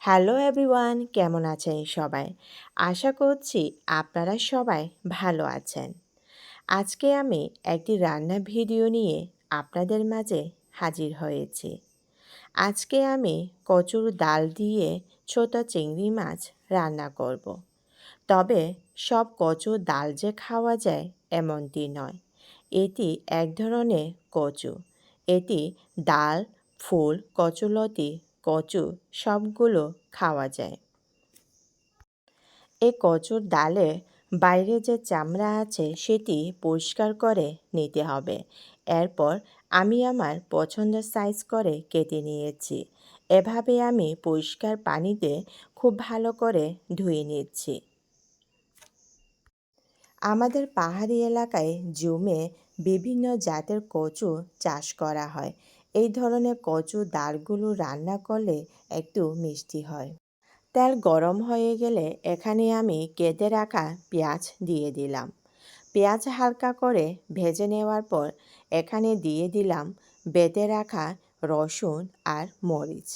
Hello everyone, কেমন আছেন সবাই? আশা করছি আপনারা সবাই ভালো আছেন। আজকে আমি একটি রান্না ভিডিও নিয়ে আপনাদের মাঝে হাজির হয়েছি। আজকে আমি কচুর ডাল দিয়ে ছোট চিংড়ি মাছ রান্না করব। তবে সব কচুর ডাল যে খাওয়া যায় এমনটি নয়। এটি এক ধরনের কচু। এটি ডাল, ফুল, কচুলতি কচু সবগুলো খাওয়া যায়। এই কচুর ডালে বাইরে যে চামড়া আছে সেটি পরিষ্কার করে নিতে হবে। এরপর আমি আমার পছন্দের সাইজ করে কেটে নিয়েছি। এভাবে আমি পরিষ্কার পানিতে খুব ভালো করে ধুয়ে নিচ্ছি। আমাদের পাহাড়ি এলাকায় জমে বিভিন্ন জাতের কচু চাষ করা হয়। এই ধরনের কচু ডালগুলো রান্না করলে একটু মিষ্টি হয়। তেল গরম হয়ে গেলে এখানে আমি কেটে রাখা পেঁয়াজ দিয়ে দিলাম। পেঁয়াজ হালকা করে ভেজে নেওয়ার পর এখানে দিয়ে দিলাম বেটে রাখা রসুন আর মরিচ।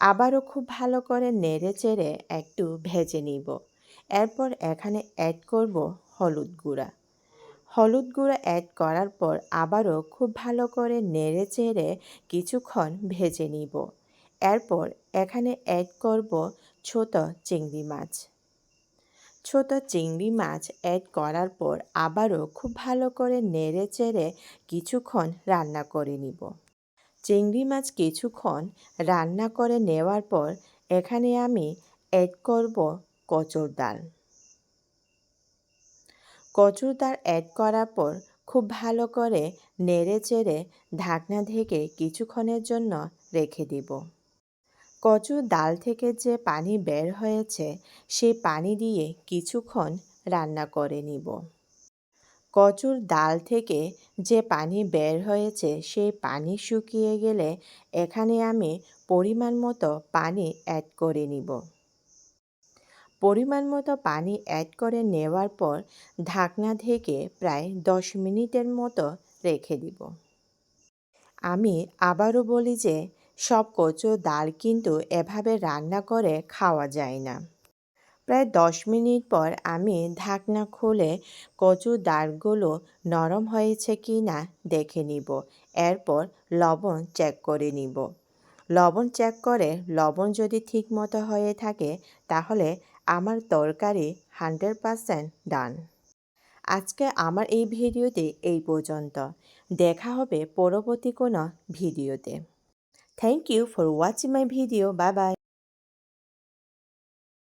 আবারও খুব ভালো করে নেড়ে চেড়ে একটু ভেজে নিব। এরপর এখানে অ্যাড করব হলুদ গুঁড়া। হলুদ গুঁড়ো অ্যাড করার পর আবারও খুব ভালো করে নেড়ে চেড়ে কিছুক্ষণ ভেজে নিব। এরপর এখানে অ্যাড করব ছোট চিংড়ি মাছ। ছোট চিংড়ি মাছ অ্যাড করার পর আবারও খুব ভালো করে নেড়ে চেড়ে কিছুক্ষণ রান্না করে নিব। চিংড়ি মাছ কিছুক্ষণ রান্না করে নেওয়ার পর এখানে আমি অ্যাড করব কচুর ডাল। কচুর ডাল অ্যাড করার পর খুব ভালো করে নেড়ে চেড়ে ঢাকনা ঢেকে কিছুক্ষণের জন্য রেখে দিব। কচুর ডাল থেকে যে পানি বের হয়েছে সেই পানি দিয়ে কিছুক্ষণ রান্না করে নিব। কচুর ডাল থেকে যে পানি বের হয়েছে, সেই পানি শুকিয়ে গেলে এখানে আমি পরিমাণ মতো পানি অ্যাড করে নিব। পরিমাণ মতো পানি অ্যাড করে নেওয়ার পর ঢাকনা ঢেকে প্রায় দশ মিনিটের মতো রেখে দিব। আমি আবারও বলি যে, সব কচু ডাল কিন্তু এভাবে রান্না করে খাওয়া যায় না। প্রায় দশ মিনিট পর আমি ঢাকনা খুলে কচু ডালগুলো নরম হয়েছে কি না দেখে নিব। এরপর লবণ চেক করে নিব। লবণ চেক করে লবণ যদি ঠিক মতো হয়ে থাকে, তাহলে আমার তরকারি হান্ড্রেড পারসেন্ট ডান। আজকে আমার এই ভিডিওতে এই পর্যন্ত। দেখা হবে পরবর্তী কোনো ভিডিওতে। Thank you for watching my video. Bye bye.